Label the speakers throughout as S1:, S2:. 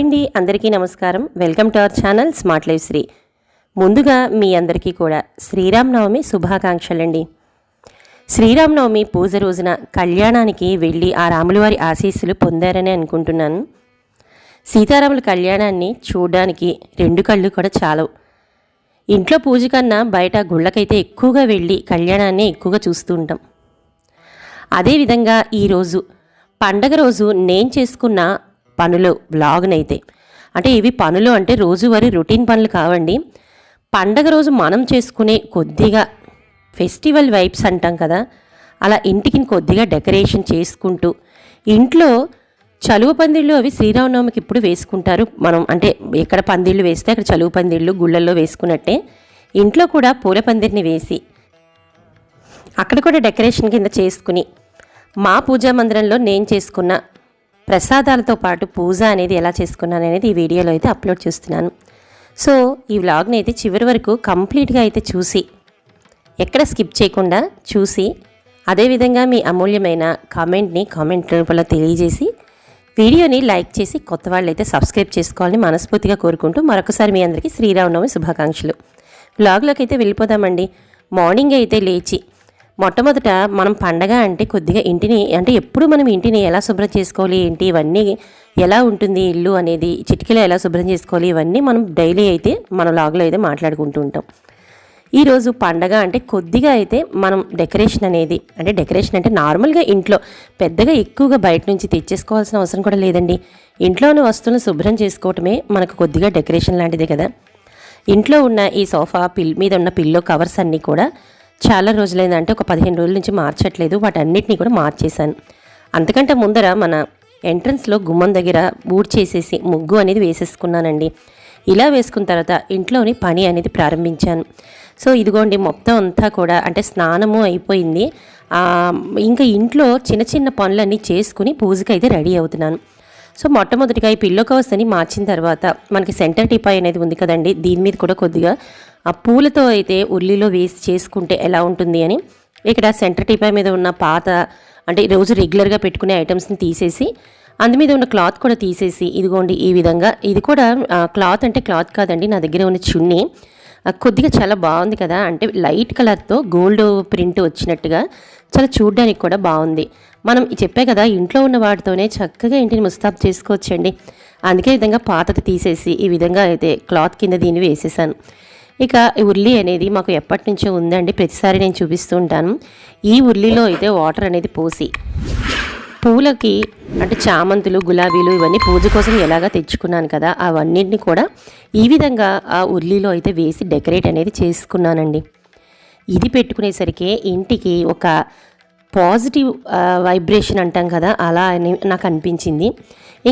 S1: Hi అండి అందరికీ నమస్కారం. Welcome to our channel smart life Sri. ముందుగా మీ అందరికీ కూడా శ్రీరామనవమి శుభాకాంక్షలండి. శ్రీరామనవమి పూజ రోజున కళ్యాణానికి వెళ్ళి ఆ రాములవారి ఆశీస్సులు పొందారని అనుకుంటున్నాను. సీతారాముల కళ్యాణాన్ని చూడడానికి రెండు కళ్ళు కూడా చాలవు. ఇంట్లో పూజ కన్నా బయట గుళ్ళకైతే ఎక్కువగా వెళ్ళి కళ్యాణాన్ని ఎక్కువగా చూస్తూ ఉంటాం. అదేవిధంగా ఈరోజు పండగ రోజు నేను చేసుకున్న పనులు వ్లాగ్నైతే. అంటే ఇవి పనులు అంటే రోజువారీ రొటీన్ పనులు కావండి. పండగ రోజు మనం చేసుకునే కొద్దిగా ఫెస్టివల్ వైబ్స్ అంటాం కదా అలా ఇంటికి కొద్దిగా డెకరేషన్ చేసుకుంటూ ఇంట్లో చలువ పందిళ్ళు అవి శ్రీరామనవమికి ఇప్పుడు వేసుకుంటారు? మనం అంటే ఎక్కడ పందిళ్ళు వేస్తే అక్కడ చలువ పందిళ్ళు గుళ్ళల్లో వేసుకున్నట్టే ఇంట్లో కూడా పూల పందిరిని వేసి అక్కడ కూడా డెకరేషన్ కింద చేసుకుని మా పూజా మందిరంలో నేను చేసుకున్న ప్రసాదాలతో పాటు పూజ అనేది ఎలా చేసుకున్నాను అనేది ఈ వీడియోలో అయితే అప్లోడ్ చేస్తున్నాను. సో ఈ వ్లాగ్ని అయితే చివరి వరకు కంప్లీట్గా అయితే చూసి ఎక్కడ స్కిప్ చేయకుండా చూసి అదేవిధంగా మీ అమూల్యమైన కామెంట్ని కామెంట్ రూపంలో తెలియజేసి వీడియోని లైక్ చేసి కొత్త వాళ్ళు అయితే సబ్స్క్రైబ్ చేసుకోవాలని మనస్ఫూర్తిగా కోరుకుంటూ మరొకసారి మీ అందరికీ శ్రీరామనవమి శుభాకాంక్షలు. వ్లాగ్లోకి అయితే వెళ్ళిపోదామండి. మార్నింగ్ అయితే లేచి మొట్టమొదట మనం పండగ అంటే కొద్దిగా ఇంటిని అంటే ఎప్పుడు మనం ఇంటిని ఎలా శుభ్రం చేసుకోవాలి ఏంటి ఇవన్నీ ఎలా ఉంటుంది ఇల్లు అనేది చిటికలో ఎలా శుభ్రం చేసుకోవాలి ఇవన్నీ మనం డైలీ అయితే మన లాగ్లో అయితే మాట్లాడుకుంటూ ఉంటాం. ఈరోజు పండగ అంటే కొద్దిగా అయితే మనం డెకరేషన్ అనేది అంటే డెకరేషన్ అంటే నార్మల్గా ఇంట్లో పెద్దగా ఎక్కువగా బయట నుంచి తెచ్చేసుకోవాల్సిన అవసరం కూడా లేదండి. ఇంట్లోని వస్తువులను శుభ్రం చేసుకోవటమే మనకు కొద్దిగా డెకరేషన్ లాంటిదే కదా. ఇంట్లో ఉన్న ఈ సోఫా పిల్ మీద ఉన్న పిల్లో కవర్స్ అన్నీ కూడా చాలా రోజులైందంటే ఒక పదిహేను రోజుల నుంచి మార్చట్లేదు. వాటన్నిటిని కూడా మార్చేశాను. అంతకంటే ముందర మన ఎంట్రన్స్లో గుమ్మం దగ్గర బూడ్ చేసేసి ముగ్గు అనేది వేసేసుకున్నానండి. ఇలా వేసుకున్న తర్వాత ఇంట్లోని పని అనేది ప్రారంభించాను. సో ఇదిగోండి మొత్తం అంతా కూడా అంటే స్నానము అయిపోయింది. ఇంకా ఇంట్లో చిన్న చిన్న పనులన్నీ చేసుకుని పూజకి అయితే రెడీ అవుతున్నాను. సో మొట్టమొదటిగా ఈ పిల్లో కవర్స్ అని మార్చిన తర్వాత మనకి సెంటర్ టిపాయ్ అనేది ఉంది కదండి దీని మీద కూడా కొద్దిగా ఆ పూలతో అయితే ఉల్లిలో వేసి చేసుకుంటే ఎలా ఉంటుంది అని ఇక్కడ సెంటర్ టిపాయ్ మీద ఉన్న పాత అంటే రోజు రెగ్యులర్గా పెట్టుకునే ఐటమ్స్ని తీసేసి అందు మీద ఉన్న క్లాత్ కూడా తీసేసి ఇదిగోండి ఈ విధంగా. ఇది కూడా క్లాత్ అంటే క్లాత్ కాదండి నా దగ్గర ఉన్న చున్నీ. కొద్దిగా చాలా బాగుంది కదా. అంటే లైట్ కలర్తో గోల్డ్ ప్రింట్ వచ్చినట్టుగా చాలా చూడడానికి కూడా బాగుంది. మనం చెప్పే కదా ఇంట్లో ఉన్న వాటితోనే చక్కగా ఇంటిని ముస్తాబ్ చేసుకోవచ్చండి. అందుకే విధంగా పాతది తీసేసి ఈ విధంగా అయితే క్లాత్ కింద దీన్ని వేసేసాను. ఇక ఈ ఉల్లి అనేది మాకు ఎప్పటి నుంచో ఉందండి. ప్రతిసారి నేను చూపిస్తూ ఉంటాను. ఈ ఉల్లిలో అయితే వాటర్ అనేది పోసి. పూలకి అంటే చామంతులు గులాబీలు ఇవన్నీ పూజ కోసం ఎలాగా తెచ్చుకున్నాను కదా అవన్నిటిని కూడా ఈ విధంగా ఆ ఉల్లిలో అయితే వేసి డెకరేట్ అనేది చేసుకున్నానండి. ఇది పెట్టుకునేసరికి ఇంటికి ఒక పాజిటివ్ వైబ్రేషన్ అంటాం కదా అలా అని నాకు అనిపించింది.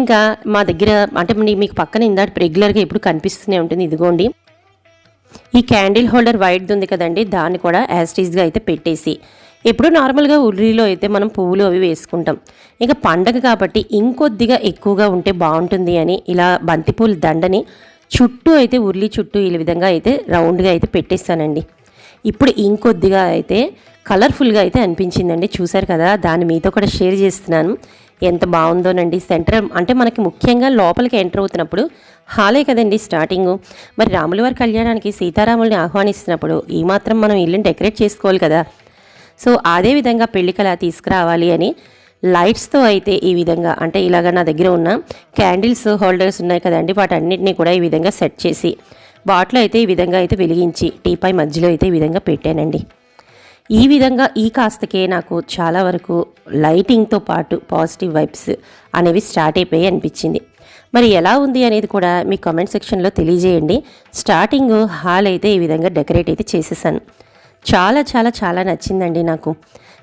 S1: ఇంకా మా దగ్గర అంటే మీకు పక్కన ఇందాక రెగ్యులర్గా ఎప్పుడు కనిపిస్తూనే ఉంటుంది ఇదిగోండి. ఈ క్యాండిల్ హోల్డర్ వైట్ది ఉంది కదండి దాన్ని కూడా యాస్టీస్గా అయితే పెట్టేసి ఎప్పుడు నార్మల్గా ఉర్రీలో అయితే మనం పువ్వులు అవి వేసుకుంటాం. ఇక పండగ కాబట్టి ఇంకొద్దిగా ఎక్కువగా ఉంటే బాగుంటుంది అని ఇలా బంతిపూల దండని చుట్టూ అయితే ఉర్లి చుట్టూ ఈ విధంగా అయితే రౌండ్గా అయితే పెట్టేస్తానండి. ఇప్పుడు ఇంకొద్దిగా అయితే కలర్ఫుల్గా అయితే అనిపించిందండి. చూసారు కదా దాన్ని మీతో కూడా షేర్ చేస్తున్నాను. ఎంత బాగుందోనండి. సెంటర్ అంటే మనకి ముఖ్యంగా లోపలికి ఎంటర్ అవుతున్నప్పుడు హాలే కదండి స్టార్టింగ్. మరి రాములవారి కళ్యాణానికి సీతారాముల్ని ఆహ్వానిస్తున్నప్పుడు ఈ మాత్రం మనం ఇల్లుని డెకరేట్ చేసుకోవాలి కదా. సో అదే విధంగా పెళ్ళికలా తీసుకురావాలి అని లైట్స్తో అయితే ఈ విధంగా అంటే ఇలాగ నా దగ్గర ఉన్న క్యాండిల్స్ హోల్డర్స్ ఉన్నాయి కదండి వాటన్నిటిని కూడా ఈ విధంగా సెట్ చేసి వాటిలో అయితే ఈ విధంగా అయితే వెలిగించి టీపాయ్ మధ్యలో అయితే ఈ విధంగా పెట్టానండి. ఈ విధంగా ఈ కాస్తకే నాకు చాలా వరకు లైటింగ్తో పాటు పాజిటివ్ వైబ్స్ అనేవి స్టార్ట్ అయిపోయి అనిపించింది. మరి ఎలా ఉంది అనేది కూడా మీ కామెంట్ సెక్షన్లో తెలియజేయండి. స్టార్టింగ్ హాల్ అయితే ఈ విధంగా డెకరేట్ అయితే చేసేసాను. చాలా చాలా చాలా నచ్చిందండి నాకు.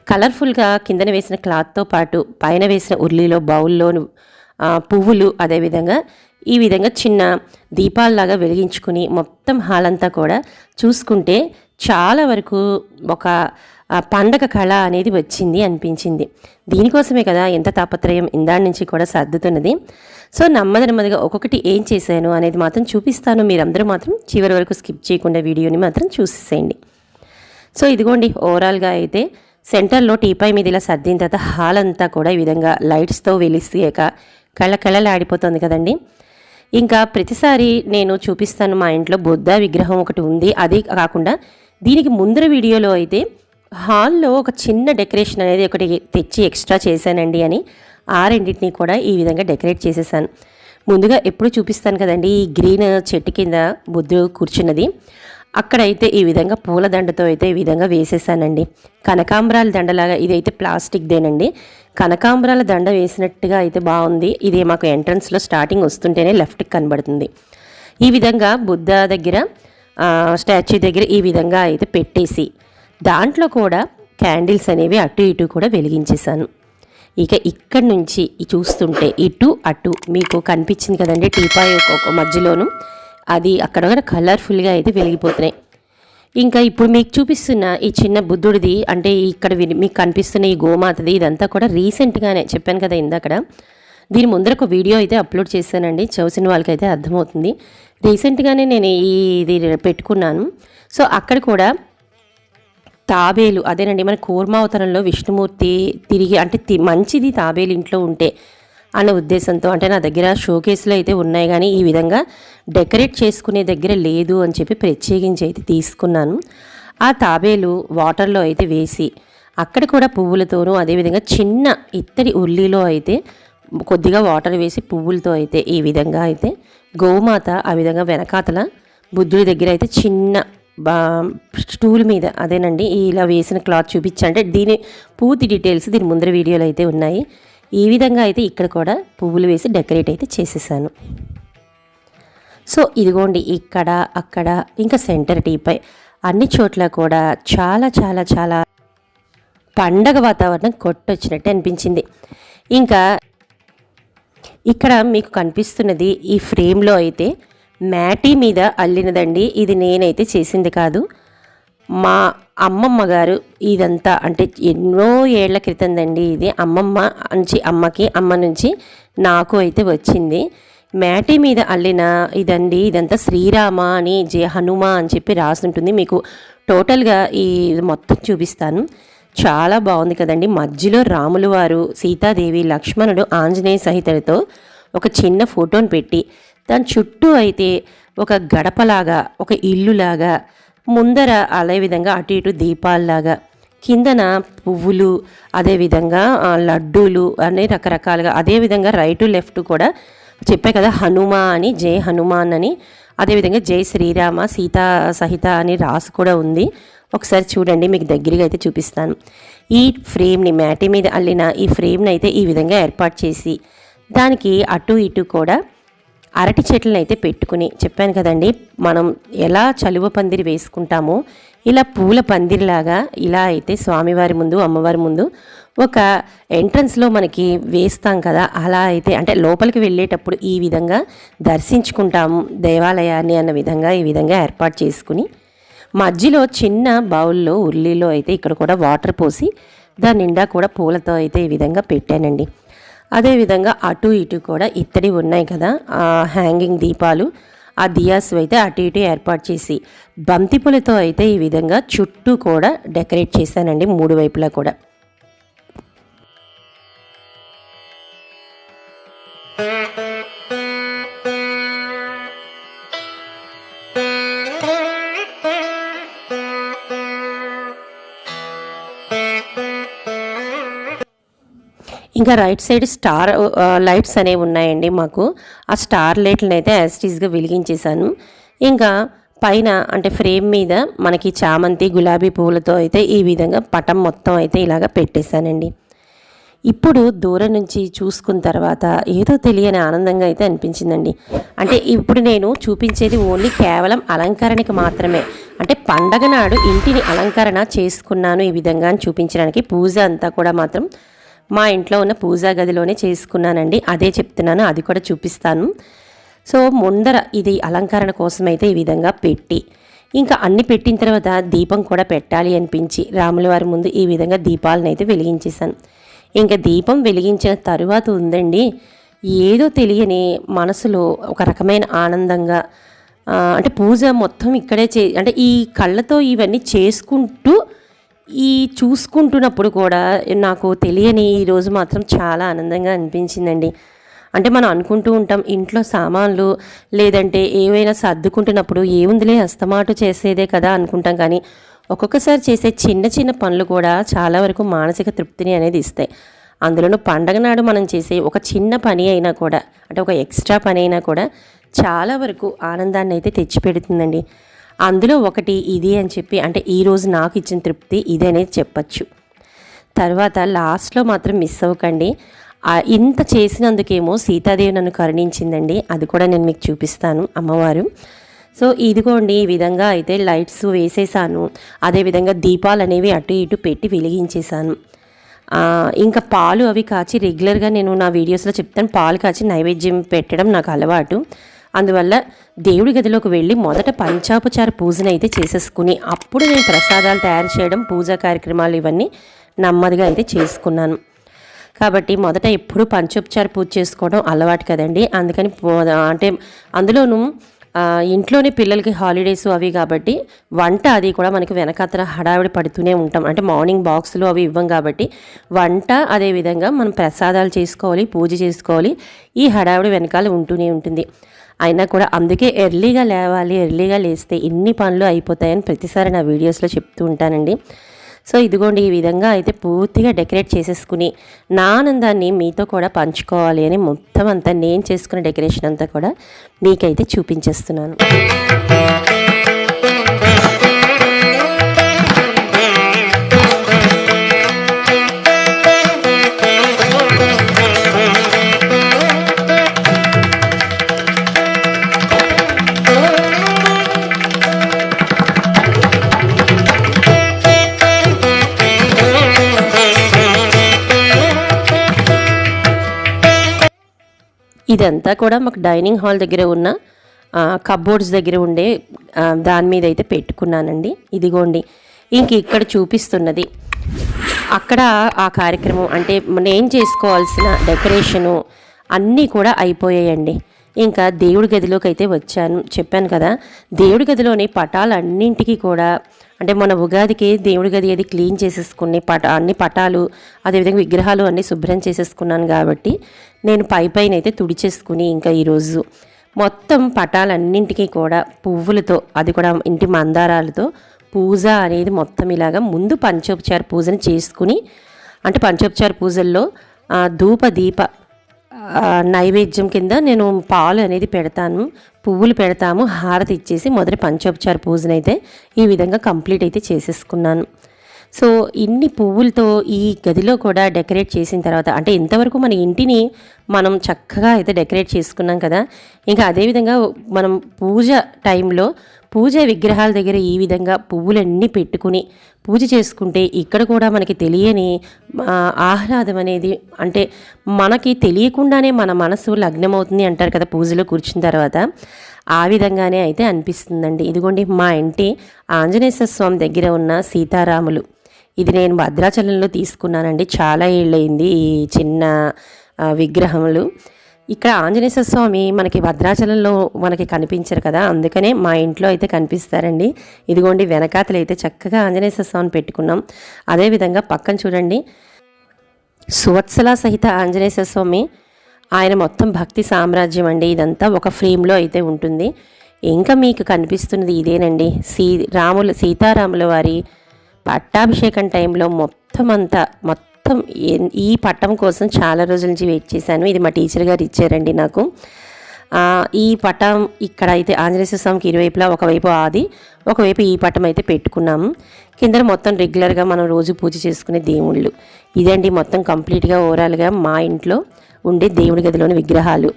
S1: కలర్ఫుల్గా కిందన వేసిన క్లాత్తో పాటు పైన వేసిన ఉర్లీలో బౌల్లో పువ్వులు అదేవిధంగా ఈ విధంగా చిన్న దీపాల్లాగా వెలిగించుకుని మొత్తం హాల్ అంతా కూడా చూసుకుంటే చాలా వరకు ఒక పండగ కళ అనేది వచ్చింది అనిపించింది. దీనికోసమే కదా ఎంత తాపత్రయం ఇందాడి నుంచి కూడా సర్దుతున్నది. సో నెమ్మది నెమ్మదిగా ఒక్కొక్కటి ఏం చేశాను అనేది మాత్రం చూపిస్తాను. మీరందరూ మాత్రం చివరి వరకు స్కిప్ చేయకుండా వీడియోని మాత్రం చూసేసేయండి. సో ఇదిగోండి ఓవరాల్గా అయితే సెంటర్లో టీపై మీద ఇలా సర్దిన తర్వాత హాల్ అంతా కూడా ఈ విధంగా లైట్స్తో వెలిసాక కళ్ళ కళ్ళలాడిపోతుంది కదండి. ఇంకా ప్రతిసారి నేను చూపిస్తాను మా ఇంట్లో బుద్ధ విగ్రహం ఒకటి ఉంది. అది కాకుండా దీనికి ముందర వీడియోలో అయితే హాల్లో ఒక చిన్న డెకరేషన్ అనేది ఒకటి తెచ్చి ఎక్స్ట్రా చేశానండి అని ఆ రెండింటిని కూడా ఈ విధంగా డెకరేట్ చేసేసాను. ముందుగా ఎప్పుడు చూపిస్తాను కదండి ఈ గ్రీన్ చెట్టు కింద బుద్ధుడు కూర్చున్నది. అక్కడైతే ఈ విధంగా పూల దండతో అయితే ఈ విధంగా వేసేసానండి. కనకాంబరాల దండలాగా ఇదైతే ప్లాస్టిక్దేనండి కనకాంబరాల దండ వేసినట్టుగా అయితే బాగుంది. ఇది మాకు ఎంట్రన్స్లో స్టార్టింగ్ వస్తుంటేనే లెఫ్ట్కి కనబడుతుంది. ఈ విధంగా బుద్ధ దగ్గర స్టాచ్యూ దగ్గర ఈ విధంగా అయితే పెట్టేసి దాంట్లో కూడా క్యాండిల్స్ అనేవి అటు ఇటు కూడా వెలిగించేశాను. ఇక ఇక్కడి నుంచి చూస్తుంటే ఇటు అటు మీకు కనిపించింది కదండి టీపాయ్ ఒక మధ్యలోను. అది అక్కడ కలర్ఫుల్గా అయితే వెలిగిపోతున్నాయి. ఇంకా ఇప్పుడు మీకు చూపిస్తున్న ఈ చిన్న బుద్ధుడిది అంటే ఇక్కడ వి- మీకు కనిపిస్తున్న ఈ గోమాతది ఇదంతా కూడా రీసెంట్గానే చెప్పాను కదా ఇందాకడ. దీని ముందర ఒక వీడియో అయితే అప్లోడ్ చేశానండి. చూసిన వాళ్ళకైతే అర్థమవుతుంది. రీసెంట్గానే నేను ఈ ఇది పెట్టుకున్నాను. సో అక్కడ కూడా తాబేలు అదేనండి మన కూర్మావతారంలో విష్ణుమూర్తి తిరిగి అంటే తి- మంచిది తాబేలు ఇంట్లో ఉంటే. అనే ఉద్దేశంతో అంటే నా దగ్గర షోకేస్లో అయితే ఉన్నాయి కానీ ఈ విధంగా డెకరేట్ చేసుకునే దగ్గర లేదు అని చెప్పి ప్రత్యేకించి అయితే తీసుకున్నాను. ఆ తాబేలు వాటర్లో అయితే వేసి అక్కడ కూడా పువ్వులతోనూ అదేవిధంగా చిన్న ఇత్తడి ఉల్లిలో అయితే కొద్దిగా వాటర్ వేసి పువ్వులతో అయితే ఈ విధంగా అయితే గోమాత ఆ విధంగా వెనకాతల బుద్ధుడి దగ్గర అయితే చిన్న బా స్టూల్ మీద అదేనండి ఇలా వేసిన క్లాత్ చూపించండి దీని పూర్తి డీటెయిల్స్ దీని ముందర వీడియోలో అయితే ఉన్నాయి. ఈ విధంగా అయితే ఇక్కడ కూడా పువ్వులు వేసి డెకరేట్ అయితే చేసేసాను. సో ఇదిగోండి ఇక్కడ అక్కడ ఇంకా సెంటర్ టీపై అన్ని చోట్ల కూడా చాలా చాలా చాలా పండగ వాతావరణం కొట్టొచ్చినట్టు అనిపించింది. ఇంకా ఇక్కడ మీకు కనిపిస్తున్నది ఈ ఫ్రేమ్లో అయితే మ్యాటీ మీద అల్లినదండి. ఇది నేనైతే చేసింది కాదు. మా అమ్మమ్మ గారు ఇదంతా అంటే ఎన్నో ఏళ్ళ క్రితందండి ఇది. అమ్మమ్మ నుంచి అమ్మకి అమ్మ నుంచి నాకు అయితే వచ్చింది. మేటి మీద అల్లిన ఇదండి ఇదంతా శ్రీరామ అని జే హనుమ అని చెప్పి రాసుంటుంది. మీకు టోటల్గా ఈ మొత్తం చూపిస్తాను. చాలా బాగుంది కదండి. మధ్యలో రాములు వారు సీతాదేవి లక్ష్మణుడు ఆంజనేయ సహితలతో ఒక చిన్న ఫోటోని పెట్టి దాని చుట్టూ అయితే ఒక గడపలాగా ఒక ఇల్లులాగా ముందర అదే విధంగా అటు ఇటు దీపాల్లాగా కిందన పువ్వులు అదేవిధంగా లడ్డూలు అనే రకరకాలుగా అదేవిధంగా రైటు లెఫ్ట్ కూడా చెప్పే కదా హనుమ అని జై హనుమాన్ అని అదేవిధంగా జై శ్రీరామ సీతా సహిత అని రాసి కూడా ఉంది. ఒకసారి చూడండి మీకు దగ్గరగా అయితే చూపిస్తాను. ఈ ఫ్రేమ్ని మ్యాటి మీద అల్లిన ఈ ఫ్రేమ్ని అయితే ఈ విధంగా ఏర్పాటు చేసి దానికి అటు ఇటు కూడా అరటి చెట్లను అయితే పెట్టుకుని చెప్పాను కదండి మనం ఎలా చలువ పందిరి వేసుకుంటామో ఇలా పూల పందిరిలాగా ఇలా అయితే స్వామివారి ముందు అమ్మవారి ముందు ఒక ఎంట్రన్స్లో మనకి వేస్తాం కదా అలా అయితే అంటే లోపలికి వెళ్ళేటప్పుడు ఈ విధంగా దర్శించుకుంటాము దేవాలయాన్ని అన్న విధంగా ఈ విధంగా ఏర్పాటు చేసుకుని మధ్యలో చిన్న బౌల్లో ఉల్లిలో అయితే ఇక్కడ కూడా వాటర్ పోసి దాని నిండా కూడా పూలతో అయితే ఈ విధంగా పెట్టానండి. అదేవిధంగా అటు ఇటు కూడా ఇత్తడి ఉన్నాయి కదా హ్యాంగింగ్ దీపాలు ఆ దియాస్ అయితే అటు ఇటు ఏర్పాటు చేసి బంతిపూలతో అయితే ఈ విధంగా చుట్టూ కూడా డెకరేట్ చేశానండి మూడు వైపులా కూడా. ఇంకా రైట్ సైడ్ స్టార్ లైట్స్ అనేవి ఉన్నాయండి మాకు. ఆ స్టార్ లైట్లను అయితే యాస్టీస్గా వెలిగించేశాను. ఇంకా పైన అంటే ఫ్రేమ్ మీద మనకి చామంతి గులాబీ పువ్వులతో అయితే ఈ విధంగా పటం మొత్తం అయితే ఇలాగ పెట్టేశానండి. ఇప్పుడు దూరం నుంచి చూసుకున్న తర్వాత ఏదో తెలియని ఆనందంగా అయితే అనిపించిందండి. అంటే ఇప్పుడు నేను చూపించేది ఓన్లీ కేవలం అలంకరణకి మాత్రమే. అంటే పండగ నాడు ఇంటిని అలంకరణ చేసుకున్నాను ఈ విధంగా అని చూపించడానికి పూజ అంతా కూడా మాత్రం మా ఇంట్లో ఉన్న పూజా గదిలోనే చేసుకున్నానండి. అదే చెప్తున్నాను అది కూడా చూపిస్తాను. సో ముందర ఇది అలంకరణ కోసం అయితే ఈ విధంగా పెట్టి ఇంకా అన్ని పెట్టిన తర్వాత దీపం కూడా పెట్టాలి అనిపించి రాముల వారి ముందు ఈ విధంగా దీపాలను అయితే వెలిగించేశాను. ఇంకా దీపం వెలిగించిన తరువాత ఉందండి ఏదో తెలియని మనసులో ఒక రకమైన ఆనందంగా అంటే పూజ మొత్తం ఇక్కడే చే అంటే ఈ కళ్ళతో ఇవన్నీ చేసుకుంటూ ఈ చూసుకుంటున్నప్పుడు కూడా నాకు తెలియని ఈరోజు మాత్రం చాలా ఆనందంగా అనిపించిందండి. అంటే మనం అనుకుంటూ ఉంటాం ఇంట్లో సామాన్లు లేదంటే ఏవైనా సర్దుకుంటున్నప్పుడు ఏముందిలే అస్తమాటు చేసేదే కదా అనుకుంటాం కానీ ఒక్కొక్కసారి చేసే చిన్న చిన్న పనులు కూడా చాలా వరకు మానసిక తృప్తిని అనేది ఇస్తాయి. అందులోనూ పండగ నాడు మనం చేసే ఒక చిన్న పని అయినా కూడా అంటే ఒక ఎక్స్ట్రా పని అయినా కూడా చాలా వరకు ఆనందాన్ని అయితే తెచ్చిపెడుతుందండి. అందులో ఒకటి ఇది అని చెప్పి అంటే ఈరోజు నాకు ఇచ్చిన తృప్తి ఇది అనేది చెప్పచ్చు. తర్వాత లాస్ట్లో మాత్రం మిస్ అవ్వకండి. ఇంత చేసినందుకేమో సీతాదేవి నన్ను కరుణించిందండి. అది కూడా నేను మీకు చూపిస్తాను అమ్మవారు. సో ఇదిగోండి ఈ విధంగా అయితే లైట్స్ వేసేసాను. అదేవిధంగా దీపాలు అనేవి అటు ఇటు పెట్టి వెలిగించేశాను. ఇంకా పాలు అవి కాచి రెగ్యులర్గా నేను నా వీడియోస్లో చెప్తాను. పాలు కాచి నైవేద్యం పెట్టడం నాకు అలవాటు. అందువల్ల దేవుడి గదిలోకి వెళ్ళి మొదట పంచాపచార పూజను అయితే చేసేసుకుని అప్పుడు నేను ప్రసాదాలు తయారు చేయడం పూజా కార్యక్రమాలు ఇవన్నీ నెమ్మదిగా అయితే చేసుకున్నాను. కాబట్టి మొదట ఎప్పుడు పంచోపచార పూజ చేసుకోవడం అలవాటు కదండి. అందుకని అంటే అందులోనూ ఇంట్లోనే పిల్లలకి హాలిడేస్ అవి కాబట్టి వంట అది కూడా మనకి వెనకాతల హడావిడి పడుతూనే ఉంటాం. అంటే మార్నింగ్ బాక్సులు అవి ఇవ్వం కాబట్టి వంట అదేవిధంగా మనం ప్రసాదాలు చేసుకోవాలి పూజ చేసుకోవాలి. ఈ హడావిడి వెనకాల ఉంటూనే ఉంటుంది. అయినా కూడా అందుకే ఎర్లీగా లేవాలి ఎర్లీగా లేస్తే ఇన్ని పనులు అయిపోతాయని ప్రతిసారి నా వీడియోస్లో చెప్తూ ఉంటానండి. సో ఇదిగోండి ఈ విధంగా అయితే పూర్తిగా డెకరేట్ చేసేసుకుని నా ఆనందాన్ని మీతో కూడా పంచుకోవాలి అని మొత్తం అంతా నేను చేసుకున్న డెకరేషన్ అంతా కూడా మీకైతే చూపించేస్తున్నాను. ఇదంతా కూడా మాకు డైనింగ్ హాల్ దగ్గర ఉన్న కబోర్డ్స్ దగ్గర ఉండే దాని మీద అయితే పెట్టుకున్నానండి. ఇదిగోండి. ఇంక ఇక్కడ చూపిస్తున్నది. అక్కడ ఆ కార్యక్రమం అంటే నేను చేసుకోవాల్సిన డెకరేషను అన్నీ కూడా అయిపోయాయండి. ఇంకా దేవుడి గదిలోకి అయితే వచ్చాను. చెప్పాను కదా దేవుడి గదిలోని పటాలన్నింటికి కూడా అంటే మన ఉగాదికి దేవుడి గది అది క్లీన్ చేసేసుకుని పట అన్ని పటాలు అదేవిధంగా విగ్రహాలు అన్నీ శుభ్రం చేసేసుకున్నాను కాబట్టి నేను పై పైన అయితే తుడిచేసుకుని ఇంకా ఈరోజు మొత్తం పటాలన్నింటికి కూడా పువ్వులతో అది కూడా ఇంటి మందారాలతో పూజ అనేది మొత్తం ఇలాగా ముందు పంచోపచార పూజను చేసుకుని అంటే పంచోపచార పూజల్లో ధూప దీప నైవేద్యం కింద నేను పాలు అనేది పెడతాను. పువ్వులు పెడతాము. హారతి ఇచ్చేసి మొదటి పంచోపచార పూజనైతే ఈ విధంగా కంప్లీట్ అయితే చేసేసుకున్నాను. సో ఇన్ని పువ్వులతో ఈ గదిలో కూడా డెకరేట్ చేసిన తర్వాత అంటే ఇంతవరకు మన ఇంటిని మనం చక్కగా అయితే డెకరేట్ చేసుకున్నాం కదా. ఇంకా అదేవిధంగా మనం పూజ టైంలో పూజ విగ్రహాల దగ్గర ఈ విధంగా పువ్వులన్నీ పెట్టుకుని పూజ చేసుకుంటే ఇక్కడ కూడా మనకి తెలియని ఆహ్లాదం అనేది అంటే మనకి తెలియకుండానే మన మనసు లగ్నమవుతుంది అంటారు కదా పూజలో కూర్చున్న తర్వాత. ఆ విధంగానే అయితే అనిపిస్తుందండి. ఇదిగోండి మా ఇంటి ఆంజనేయ స్వామి దగ్గర ఉన్న సీతారాములు. ఇది నేను భద్రాచలంలో తీసుకున్నానండి. చాలా ఏళ్ళయింది ఈ చిన్న విగ్రహములు. ఇక్కడ ఆంజనేయ స్వామి మనకి భద్రాచలంలో మనకి కనిపించరు కదా అందుకనే మా ఇంట్లో అయితే కనిపిస్తారండి. ఇదిగోండి వెనకాతలు అయితే చక్కగా ఆంజనేయ స్వామిని పెట్టుకున్నాం. అదేవిధంగా పక్కన చూడండి. సువత్సల సహిత ఆంజనేయ స్వామి ఆయన మొత్తం భక్తి సామ్రాజ్యం అండి. ఇదంతా ఒక ఫ్రేమ్లో అయితే ఉంటుంది. ఇంకా మీకు కనిపిస్తున్నది ఇదేనండి. సీ రాములు సీతారాముల వారి పట్టాభిషేకం టైంలో మొత్తం అంతా మొత్తం మొత్తం ఈ పట్టం కోసం చాలా రోజుల నుంచి వెయిట్ చేశాను. ఇది మా టీచర్ గారు ఇచ్చారండి నాకు. ఈ పటం ఇక్కడ అయితే ఆంజనేయ స్వామికి ఇరువైపులా ఒకవైపు ఆది ఒకవైపు ఈ పటం అయితే పెట్టుకున్నాము. కింద మొత్తం రెగ్యులర్గా మనం రోజు పూజ చేసుకునే దేవుళ్ళు. ఇదండి మొత్తం కంప్లీట్గా ఓవరాల్గా మా ఇంట్లో ఉండే దేవుడి గదిలోని విగ్రహాలు.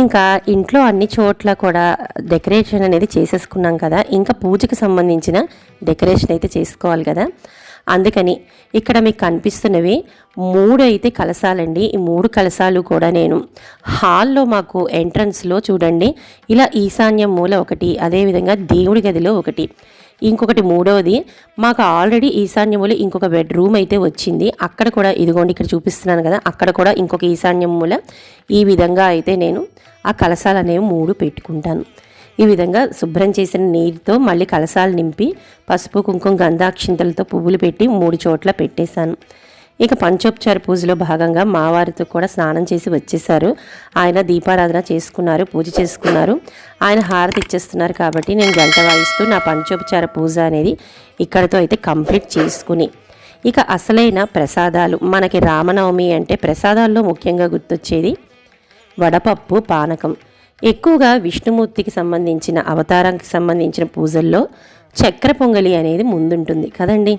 S1: ఇంకా ఇంట్లో అన్ని చోట్ల కూడా డెకరేషన్ అనేది చేసేసుకున్నాం కదా. ఇంకా పూజకి సంబంధించిన డెకరేషన్ అయితే చేసుకోవాలి కదా. అందుకని ఇక్కడ మీకు కనిపిస్తున్నవి మూడు అయితే కలసాలండి ఈ మూడు కలసాలు కూడా నేను హాల్లో మాకు ఎంట్రన్స్లో చూడండి. ఇలా ఈశాన్యం మూల ఒకటి అదేవిధంగా దేవుడి గదిలో ఒకటి. ఇంకొకటి మూడవది మాకు ఆల్రెడీ ఈశాన్యములు ఇంకొక బెడ్రూమ్ అయితే వచ్చింది. అక్కడ కూడా ఇదిగోండి ఇక్కడ చూపిస్తున్నాను కదా అక్కడ కూడా ఇంకొక ఈశాన్యం మూల. ఈ విధంగా అయితే నేను ఆ కలసాలు అనేవి మూడు పెట్టుకుంటాను. ఈ విధంగా శుభ్రం చేసిన నీరుతో మళ్ళీ కలసాలు నింపి పసుపు కుంకుమ గంధాక్షింతలతో పువ్వులు పెట్టి మూడు చోట్ల పెట్టేశాను. ఇక పంచోపచార పూజలో భాగంగా మావారితో కూడా స్నానం చేసి వచ్చేసారు ఆయన దీపారాధన చేసుకున్నారు పూజ చేసుకున్నారు. ఆయన హారతి ఇచ్చేస్తున్నారు కాబట్టి నేను గంట వాయిస్తూ నా పంచోపచార పూజ అనేది ఇక్కడితో అయితే కంప్లీట్ చేసుకుని. ఇక అసలైన ప్రసాదాలు. మనకి రామనవమి అంటే ప్రసాదాల్లో ముఖ్యంగా గుర్తొచ్చేది వడపప్పు పానకం. ఎక్కువగా విష్ణుమూర్తికి సంబంధించిన అవతారానికి సంబంధించిన పూజల్లో చక్కెర పొంగలి అనేది ముందుంటుంది కదండి.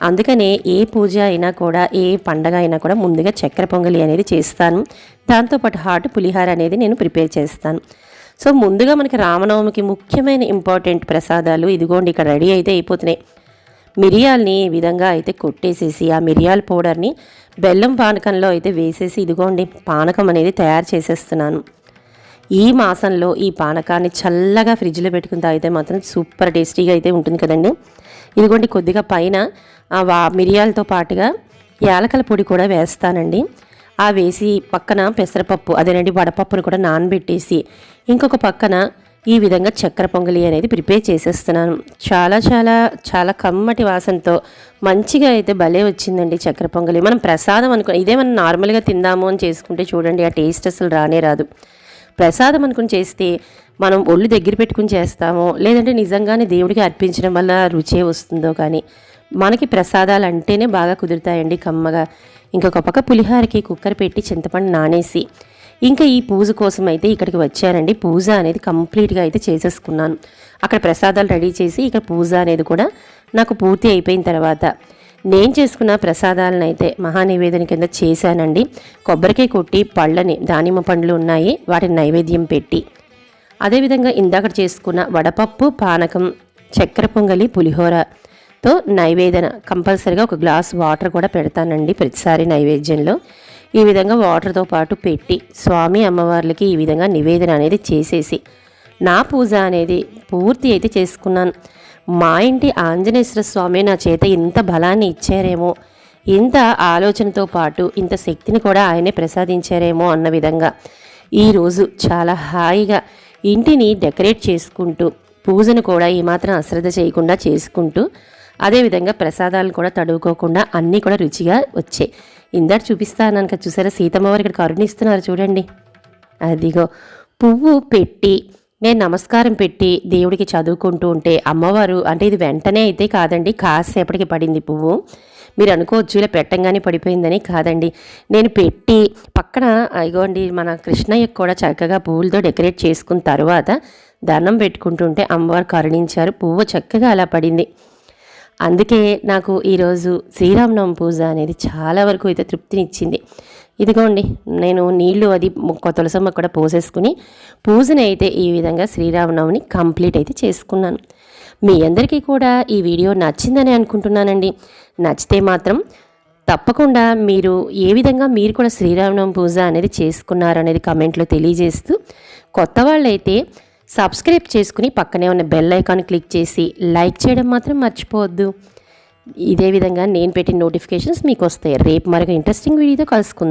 S1: అందుకనే ఏ పూజ అయినా కూడా ఏ పండగ అయినా కూడా ముందుగా చక్కెర పొంగలి అనేది చేస్తాను. దాంతోపాటు హాట్ పులిహార అనేది నేను ప్రిపేర్ చేస్తాను. సో ముందుగా మనకి రామనవమికి ముఖ్యమైన ఇంపార్టెంట్ ప్రసాదాలు ఇదిగోండి ఇక్కడ రెడీ అయితే అయిపోతున్నాయి. మిరియాల్ని ఈ విధంగా అయితే కొట్టేసేసి ఆ మిరియాల పౌడర్ని బెల్లం పానకంలో అయితే వేసేసి ఇదిగోండి పానకం అనేది తయారు చేసేస్తున్నాను. ఈ మాసంలో ఈ పానకాన్ని చల్లగా ఫ్రిడ్జ్లో పెట్టుకుని తాగితే మాత్రం సూపర్ టేస్టీగా అయితే ఉంటుంది కదండి. ఇదిగోండి కొద్దిగా పైన వా మిరియాలతో పాటుగా యాలకల పొడి కూడా వేస్తానండి. ఆ వేసి పక్కన పెసరపప్పు అదేనండి వడపప్పును కూడా నానబెట్టేసి ఇంకొక పక్కన ఈ విధంగా చక్కెర పొంగలి అనేది ప్రిపేర్ చేసేస్తున్నాను. చాలా చాలా చాలా కమ్మటి వాసనతో మంచిగా అయితే భలే వచ్చిందండి చక్కెర పొంగలి. మనం ప్రసాదం అనుకో ఇదే మనం నార్మల్గా తిందాము అని చేసుకుంటే చూడండి ఆ టేస్ట్ అసలు రానే రాదు. ప్రసాదం అనుకుని చేస్తే మనం ఒళ్ళు దగ్గర పెట్టుకుని చేస్తామో లేదంటే నిజంగానే దేవుడికి అర్పించడం వల్ల రుచే వస్తుందో కానీ మనకి ప్రసాదాలు అంటేనే బాగా కుదురుతాయండి కమ్మగా. ఇంకొక పక్క పులిహారకి కుక్కర్ పెట్టి చింతపండు నానేసి ఇంకా ఈ పూజ కోసం అయితే ఇక్కడికి వచ్చానండి. పూజ అనేది కంప్లీట్గా అయితే చేసేసుకున్నాను. అక్కడ ప్రసాదాలు రెడీ చేసి ఇక్కడ పూజ అనేది కూడా నాకు పూర్తి అయిపోయిన తర్వాత నేను చేసుకున్న ప్రసాదాలను అయితే మహానివేదన కింద చేశానండి. కొబ్బరికాయ కొట్టి పళ్ళని దానిమ్మ పండ్లు ఉన్నాయి. వాటిని నైవేద్యం పెట్టి. అదేవిధంగా ఇందాక చేసుకున్న వడపప్పు పానకం చక్కెర పొంగలి పులిహోరతో నైవేదన. కంపల్సరిగా ఒక గ్లాస్ వాటర్ కూడా పెడతానండి ప్రతిసారి నైవేద్యంలో. ఈ విధంగా వాటర్తో పాటు పెట్టి స్వామి అమ్మవార్లకి ఈ విధంగా నివేదన అనేది చేసేసి నా పూజ అనేది పూర్తి అయితే చేసుకున్నాను. మా ఇంటి ఆంజనేశ్వర స్వామి నా చేత ఇంత బలాన్ని ఇచ్చారేమో ఇంత ఆలోచనతో పాటు ఇంత శక్తిని కూడా ఆయనే ప్రసాదించారేమో అన్న విధంగా ఈరోజు చాలా హాయిగా ఇంటిని డెకరేట్ చేసుకుంటూ పూజను కూడా ఏమాత్రం అశ్రద్ధ చేయకుండా చేసుకుంటూ అదేవిధంగా ప్రసాదాలు కూడా తడువుకోకుండా అన్నీ కూడా రుచిగా వచ్చాయి ఇందాక చూపిస్తాను చూసారా? సీతమ్మ వారు ఇక్కడ కరుణిస్తున్నారు చూడండి. అదిగో పువ్వు పెట్టి నేను నమస్కారం పెట్టి దేవుడికి చదువుకుంటూ ఉంటే అమ్మవారు అంటే ఇది వెంటనే అయితే కాదండి కాసేపటికి పడింది పువ్వు. మీరు అనుకోవచ్చు ఇలా పెట్టంగానే పడిపోయిందని కాదండి. నేను పెట్టి పక్కన ఇగోండి మన కృష్ణయ్య కూడా చక్కగా పువ్వులతో డెకరేట్ చేసుకున్న తర్వాత దండం పెట్టుకుంటుంటే అమ్మవారు కరుణించారు పువ్వు చక్కగా అలా పడింది. అందుకే నాకు ఈరోజు శ్రీరామనవమి పూజ అనేది చాలా వరకు అయితే తృప్తినిచ్చింది. ఇదిగోండి నేను నీళ్ళు అది తులసమ్మ కూడా పోసేసుకుని పూజని అయితే ఈ విధంగా శ్రీరామనవమిని కంప్లీట్ అయితే చేసుకున్నాను. మీ అందరికీ కూడా ఈ వీడియో నచ్చిందని అనుకుంటున్నానండి. నచ్చితే మాత్రం తప్పకుండా మీరు ఏ విధంగా మీరు కూడా శ్రీరామనవమి పూజ అనేది చేసుకున్నారు అనేది కమెంట్లో తెలియజేస్తూ కొత్త వాళ్ళైతే సబ్స్క్రైబ్ చేసుకుని పక్కనే ఉన్న బెల్ ఐకాన్ క్లిక్ చేసి లైక్ చేయడం మాత్రం మర్చిపోవద్దు. ఇదే విధంగా నేను పెట్టిన నోటిఫికేషన్స్ మీకు వస్తాయి. రేపు మరొక ఇంట్రెస్టింగ్ వీడియోతో కలుసుకుందాం.